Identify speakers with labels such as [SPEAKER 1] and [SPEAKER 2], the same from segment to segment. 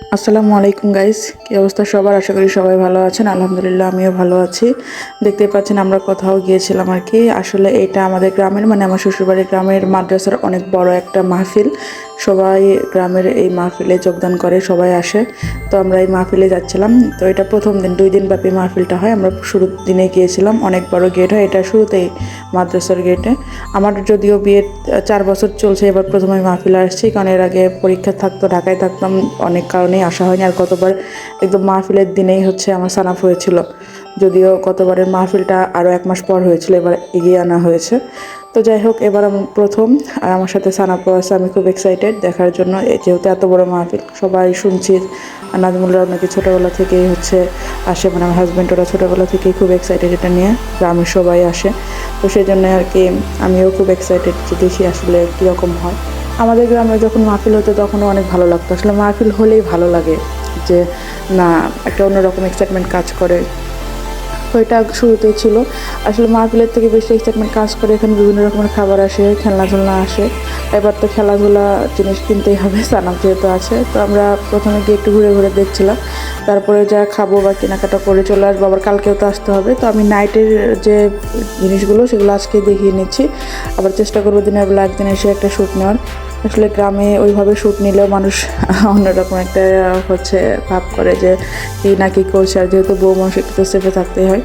[SPEAKER 1] আসসালামু আলাইকুম গাইস কী অবস্থা সবার? আশা করি সবাই ভালো আছেন। আলহামদুলিল্লাহ, আমিও ভালো আছি। দেখতে পাচ্ছেন, আমরা কোথাও গিয়েছিলাম আর কি। আসলে এটা আমাদের গ্রামের মানে আমার শ্বশুরবাড়ির গ্রামের মাদ্রাসার অনেক বড় একটা মাহফিল। সবাই গ্রামের এই মাহফিলে যোগদান করে, সবাই আসে। তো আমরা এই মাহফিলে যাচ্ছিলাম। তো এটা প্রথম দিন, দুই দিন ব্যাপী মাহফিলটা হয়। আমরা শুরুর দিনে গিয়েছিলাম, অনেক বড় গেট হয়। এটা শুরুতেই মাদ্রাসার গেটে আমার যদিও বিয়ের চার বছর চলছে, এবার প্রথমে মাহফিলে আসছি। কারণ এর আগে পরীক্ষা থাকতো, ঢাকায় থাকতাম। অনেক কারণেই আসা হয়নি। আর গতবার একদম মাহফিলের দিনেই হচ্ছে আমার সানাফ হয়েছিল। যদিও গতবারের মাহফিলটা আরও এক মাস পর হয়েছিল, এবার এগিয়ে আনা হয়েছে। তো যাই হোক, এবার আমি প্রথম, আর আমার সাথে সানাপো আছে, আমি খুব এক্সাইটেড দেখার জন্য। যেহেতু এত বড় মাহফিল, সবাই শুনছি। নাজমুল্লাহ নাকি ছোটোবেলা থেকেই হচ্ছে আসে মানে আমার হাজব্যান্ড ওরা ছোটোবেলা থেকেই খুব এক্সাইটেড এটা নিয়ে গ্রামের সবাই আসে। তো সেই জন্য আর কি, আমিও খুব এক্সাইটেড যে দেখি আসলে কীরকম হয়। আমাদের গ্রামে যখন মাহফিল হতো, তখনও অনেক ভালো লাগতো। আসলে মাহফিল হলেই ভালো লাগে যে, না, একটা অন্যরকম এক্সাইটমেন্ট কাজ করে। এটা শুরুতেই ছিল। আসলে মাহফিলের থেকে বেশি এক্সাইটমেন্ট কাজ করে এখানে বিভিন্ন রকমের খাবার আসে খেলনাধুলনা আসে। এবার তো খেলাধুলা জিনিস কিনতেই হবে, সানাম যেহেতু আছে। তো আমরা প্রথমে গিয়ে একটু ঘুরে ঘুরে দেখছিলাম। তারপরে যা খাব বা কেনাকাটা করে চলে আসব, আবার কালকেও তো আসতে হবে। তো আমি নাইটের যে জিনিসগুলো, সেগুলো আজকে দেখিয়ে নিচ্ছি। আবার চেষ্টা করব দিনের বেলা একদিন এসে একটা শ্যুট নেওয়ার। আসলে গ্রামে ওইভাবে শ্যুট নিলেও মানুষ অন্যরকম একটা হচ্ছে ভাব করে যে কি না কি করছে। আর যেহেতু বউ মানুষ একটু তো সেফে থাকতেই হয়,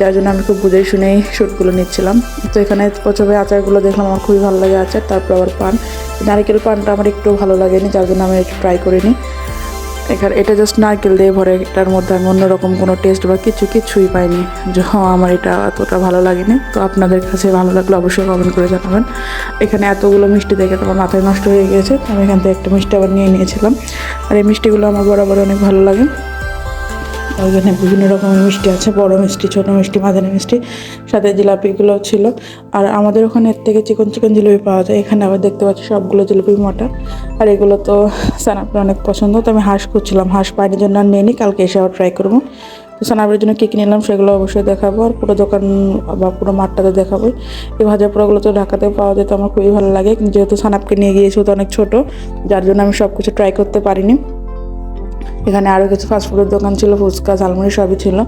[SPEAKER 1] যার জন্য আমি খুব বুঝেই শুনেই শ্যুটগুলো নিচ্ছিলাম। তো এখানে প্রথমে আচারগুলো দেখলাম, আমার খুবই ভালো লাগে আচার, তারপর আবার পান। নারিকেল পানটা আমার একটু ভালো লাগেনি, যার জন্য আমি একটু ট্রাই করিনি। এখানে এটা জাস্ট নারকেল দিয়ে ভরে, এটার মধ্যে আমি অন্যরকম কোনো টেস্ট বা কিছু কিছুই পাইনি। যে হ্যাঁ আমার এটা এতটা ভালো লাগেনি। তো আপনাদের কাছে ভালো লাগলে অবশ্যই কমেন্ট করে জানাবেন। এখানে এতগুলো মিষ্টি দেখে তোমার মাথায় নষ্ট হয়ে গিয়েছে। আমি এখান থেকে একটা মিষ্টি আবার নিয়ে নিয়েছিলাম। আর এই মিষ্টিগুলো আমার বরাবর অনেক ভালো লাগে। ওইখানে বিভিন্ন রকমের মিষ্টি আছে, বড় মিষ্টি, ছোট মিষ্টি, মাঝারি মিষ্টি, সাথে জিলাপিগুলো ছিল। আর আমাদের ওখানে থেকে চিকন চিকন জিলিপি পাওয়া যায়। এখানে আবার দেখতে পাচ্ছি সবগুলো জিলিপি মোটা। আর এগুলো তো সানাপের অনেক পছন্দ, তো আমি হাঁস খুঁজছিলাম। হাঁস পানির জন্য আর নিয়ে নিই কালকে এসে আবার ট্রাই করব। তো সানাপের জন্য কী কী নিলাম সেগুলো অবশ্যই দেখাবো, আর পুরো দোকান বা পুরো মাঠটাতে দেখাবো। এই ভাজা পোড়াগুলো তো ঢাকাতে পাওয়া যেত, আমার খুবই ভালো লাগে। যেহেতু সানাপকে নিয়ে গিয়েছি তো অনেক ছোটো, যার জন্য আমি সব কিছু ট্রাই করতে পারিনি। এখানে আরও কিছু ফাস্টফুডের দোকান ছিল, ফুচকা, ঝালমুড়ি সবই ছিল।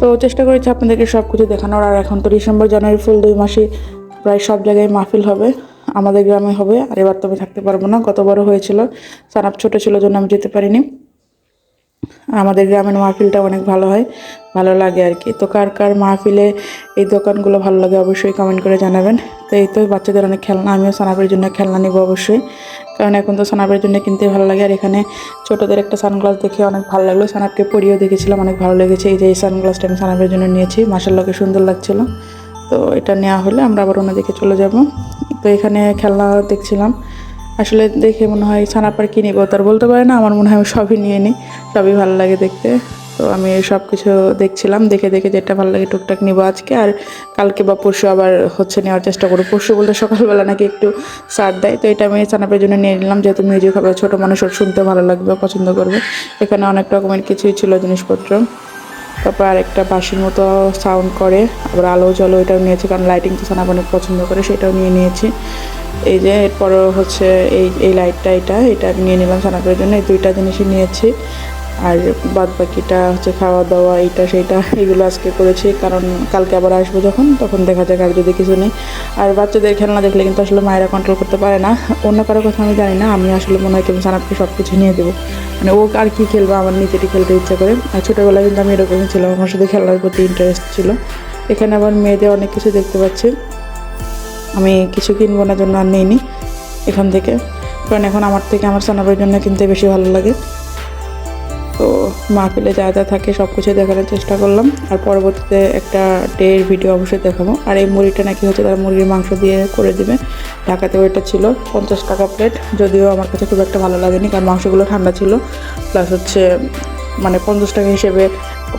[SPEAKER 1] তো চেষ্টা করেছি আপনাদেরকে সব কিছু দেখানোর। আর এখন তো ডিসেম্বর, জানুয়ারি ফুল দুই মাসে প্রায় সব জায়গায় মাহফিল হবে, আমাদের গ্রামে হবে। আর এবার তো আমি থাকতে পারব না গতবারও বড় হয়েছিল, সানাপ ছোটো ছিল জন্য আমি যেতে পারিনি। আমাদের গ্রামের মাহফিলটা অনেক ভালো হয়, ভালো লাগে আর কি। তো কার কার মাহফিলে এই দোকানগুলো ভালো লাগে অবশ্যই কমেন্ট করে জানাবেন। তো এই তো বাচ্চাদের অনেক খেলনা, আমিও সানাপের জন্য খেলনা নিব অবশ্যই। কারণ এখন তো সানাপের জন্য কিনতে ভালো লাগে আর এখানে ছোটোদের একটা সানগ্লাস দেখে অনেক ভালো লাগল। সানাপকে পরিয়েও দেখেছিলাম, অনেক ভালো লেগেছে। এই যে এই সানগ্লাসটা আমি সানাপের জন্য নিয়েছি মাসাল্লাহকে সুন্দর লাগছিল। তো এটা নেওয়া হলে আমরা আবার অন্যদিকে চলে যাব। তো এখানে খেলনা দেখছিলাম আসলে দেখে মনে হয় ছানাপার কী নিবো? তার বলতে পারে না, আমার মনে হয় আমি সবই নিয়ে নিই, সবই ভালো লাগে দেখতে। তো আমি সব কিছু দেখছিলাম, দেখে দেখে যেটা ভালো লাগে টুকটাক নিবো আজকে। আর কালকে বা পরশু আবার হচ্ছে নেওয়ার চেষ্টা করব। পরশু বলতে সকালবেলা নাকি একটু সার দেয়, তো এটা আমি ছানাপের জন্য নিয়ে নিলাম। যেহেতু মিউজিক হবে ছোটো মানুষ, ওর শুনতে ভালো লাগবে, পছন্দ করবে। এখানে অনেক রকমের কিছুই ছিল জিনিসপত্র। তারপর আরেকটা বাঁশির মতো সাউন্ড করে, আবার আলো জলো এটাও নিয়েছি, কারণ লাইটিং তো সানাপ অনেক পছন্দ করে, সেটাও নিয়ে নিয়েছি। এই যে এরপরও হচ্ছে এই এই লাইটটা এটা এটা আমি নিয়ে নিলাম সানাপের জন্য। এই দুইটা জিনিসই নিয়েছি। আর বাদ বাকিটা হচ্ছে খাওয়া দাওয়া এইটা, সেইটা, এগুলো আজকে করেছি। কারণ কালকে আবার আসব যখন, তখন দেখা যাক আর যদি কিছু নেই। আর বাচ্চাদের খেলনা দেখলে কিন্তু আসলে মায়েরা কন্ট্রোল করতে পারে না। অন্য কারও কথা আমি জানি না। আমি আসলে মনে হয় তুমি সানাপকে সব কিছু নিয়ে দেবো। মানে ও আর কি খেলবে, আমার নিজেটি খেলতে ইচ্ছা করে। আর ছোটোবেলায় কিন্তু আমি এরকমই ছিলাম। আমার সাথে খেলার প্রতি ইন্টারেস্ট ছিল। এখানে আবার মেয়েদের অনেক কিছু দেখতে পাচ্ছি। আমি কিছু কিনবো না জন্য আর নিইনি এখান থেকে। কারণ এখন আমার থেকে আমার সানাবের জন্য কিনতে বেশি ভালো লাগে। তো মা মাহফিলে যা যা থাকে সব কিছু দেখানোর চেষ্টা করলাম। আর পরবর্তীতে একটা ডের ভিডিও অবশ্যই দেখাবো। আর এই মুড়িটা নাকি হচ্ছে তারা মুরগির মাংস দিয়ে করে দিবে। ঢাকাতে ওইটা ছিল পঞ্চাশ টাকা প্লেট যদিও আমার কাছে খুব একটা ভালো লাগেনি, কারণ মাংসগুলো ঠান্ডা ছিল। প্লাস হচ্ছে মানে পঞ্চাশ টাকা হিসেবে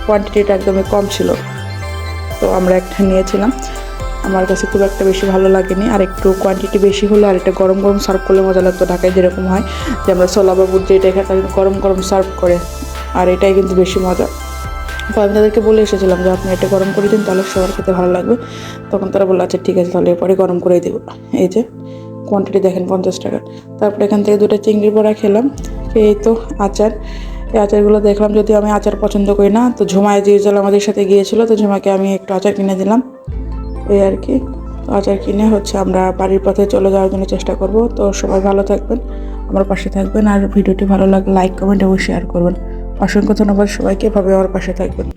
[SPEAKER 1] কোয়ান্টিটিটা একদমই কম ছিল। তো আমরা একটা নিয়েছিলাম। আমার কাছে খুব একটা বেশি ভালো লাগেনি। আর একটু কোয়ান্টিটি বেশি হলে আর এটা গরম গরম সার্ভ করলে মজা লাগতো। ঢাকায় যেরকম হয় যে আমরা ছোলা বা বুদ্ধি এটা এখানে গরম গরম সার্ভ করে। আর এটাই কিন্তু বেশি মজা। তো আমি তাদেরকে বলে এসেছিলাম যে, আপনি এটা গরম করে দিন, তাহলে সবার খেতে ভালো লাগবে। তখন তারা বলল আচ্ছা ঠিক আছে, তাহলে এরপরে গরম করে দেবো। এই যে কোয়ান্টিটি দেখেন পঞ্চাশ টাকা। তারপরে এখান থেকে দুটো চিংড়ি বড়া খেলাম। এই তো আচার। এই আচারগুলো দেখলাম যদি আমি আচার পছন্দ করি না, তো ঝুমায় জিউজাল আমাদের সাথে গিয়েছিল, তো ঝুমাকে আমি একটু আচার কিনে দিলাম। এই আর কি। আচার কিনে হচ্ছে আমরা বাড়ির পথে চলে যাওয়ার জন্য চেষ্টা করব। তো সবাই ভালো থাকবেন, আমার পাশে থাকবেন। আর ভিডিওটি ভালো লাগলে লাইক কমেন্ট এবং শেয়ার করবেন। অসংখ্য ধন্যবাদ সবাইকে এভাবে আমার পাশে থাকবেন।